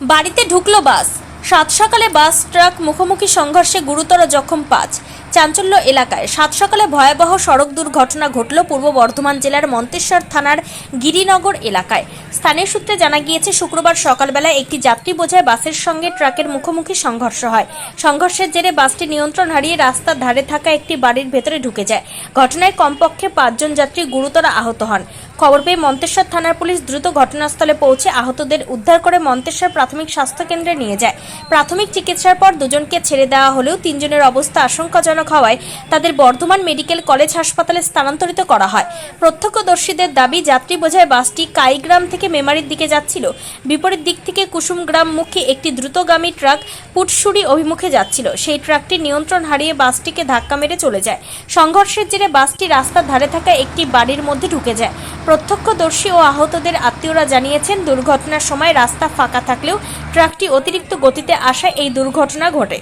বাড়িতে ঢুকলো বাস। সাত সকালে বাস, ট্রাক, মুখোমুখি সংঘর্ষে গুরুতর জখম পাঁচ। চাঞ্চল্য এলাকায় সাত সকালে ভয়াবহ সড়ক দুর্ঘটনা ঘটল পূর্ব বর্ধমান জেলার মন্তেশ্বর থানার গিরিনগর এলাকায়। স্থানীয় সূত্রে জানা গিয়েছে, শুক্রবার সকালবেলায় একটি যাত্রী বোঝায় বাসের সঙ্গে ট্রাকের মুখোমুখি সংঘর্ষ হয়। সংঘর্ষের জেরে বাসটি নিয়ন্ত্রণ হারিয়ে রাস্তার ধারে থাকা একটি বাড়ির ভেতরে ঢুকে যায়। ঘটনায় কমপক্ষে পাঁচজন যাত্রী গুরুতর আহত হন। খবর পেয়ে মন্তেশ্বর থানার পুলিশ দ্রুত ঘটনাস্থলে পৌঁছে আহতদের উদ্ধার করে মন্তেশ্বর প্রাথমিক স্বাস্থ্য কেন্দ্রে নিয়ে যায়। প্রাথমিক চিকিৎসার পর দুজনকে ছেড়ে দেওয়া হলেও তিনজনের অবস্থা আশঙ্কাজনক হওয়ায় তাদের বর্ধমান মেডিকেল কলেজ হাসপাতালে স্থানান্তরিত করা হয়। প্রত্যক্ষদর্শীদের দাবি, যাত্রী বোঝায় বাসটি কাইগ্রাম থেকে মেমারির দিকে যাচ্ছিল। বিপরীত দিক থেকে কুসুমগ্রাম মুখী একটি দ্রুতগামী ট্রাক পুটসুরি অভিমুখে যাচ্ছিল। সেই ট্রাকটি নিয়ন্ত্রণ হারিয়ে বাসটিকে ধাক্কা মেরে চলে যায়। সংঘর্ষের জেরে বাসটি রাস্তার ধারে থাকা একটি বাড়ির মধ্যে ঢুকে যায়। প্রত্যক্ষদর্শী ও আহতদের আত্মীয়রা জানিয়েছেন, দুর্ঘটনার সময় রাস্তা ফাঁকা থাকলেও ট্রাকটি অতিরিক্ত গতিতে আসায় এই দুর্ঘটনা ঘটে।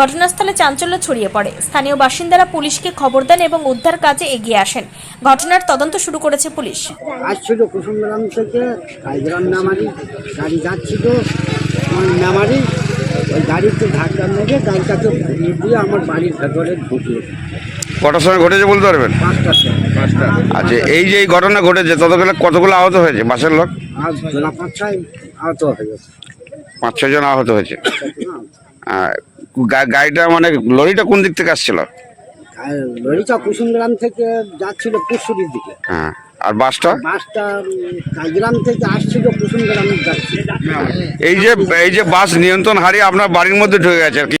ঘটনাস্থলে চাঞ্চল্য ছড়িয়ে পড়ে। স্থানীয় বাসিন্দারা পুলিশকে খবর দেন এবং উদ্ধার কাজে এগিয়ে আসেন। ঘটনার তদন্ত শুরু করেছে পুলিশ। আসছিল কুসুমগ্রাম থেকে নামারি। গাড়ি যাচ্ছিল নামারি। ওই গাড়িতে ধাক্কা মেরে গাড়িটাকে দিয়ে আমার বাড়ির ভেতরে ঢুকিয়ে কটার সময় ঘটেছে বলতে পারবেন? আচ্ছা এই যে এই ঘটনা ঘটেছে ততগুলো কতগুলো আহত হয়েছে? বাসের লোক? পাঁচ ছজন আহত হয়েছে। গাড়িটা মানে লরিটা কোন দিক থেকে আসছিল? লরিটা কুসুমগ্রাম থেকে যাচ্ছিল পুশুরির দিকে। হ্যাঁ আর বাসটা? বাসটা উম, থেকে আসছিল কুসুমগ্রামে যাচ্ছিল এই যে এই যে বাস নিয়ন্ত্রণ হারিয়ে আপনার বাড়ির মধ্যে ঢুকে গেছে আর কি।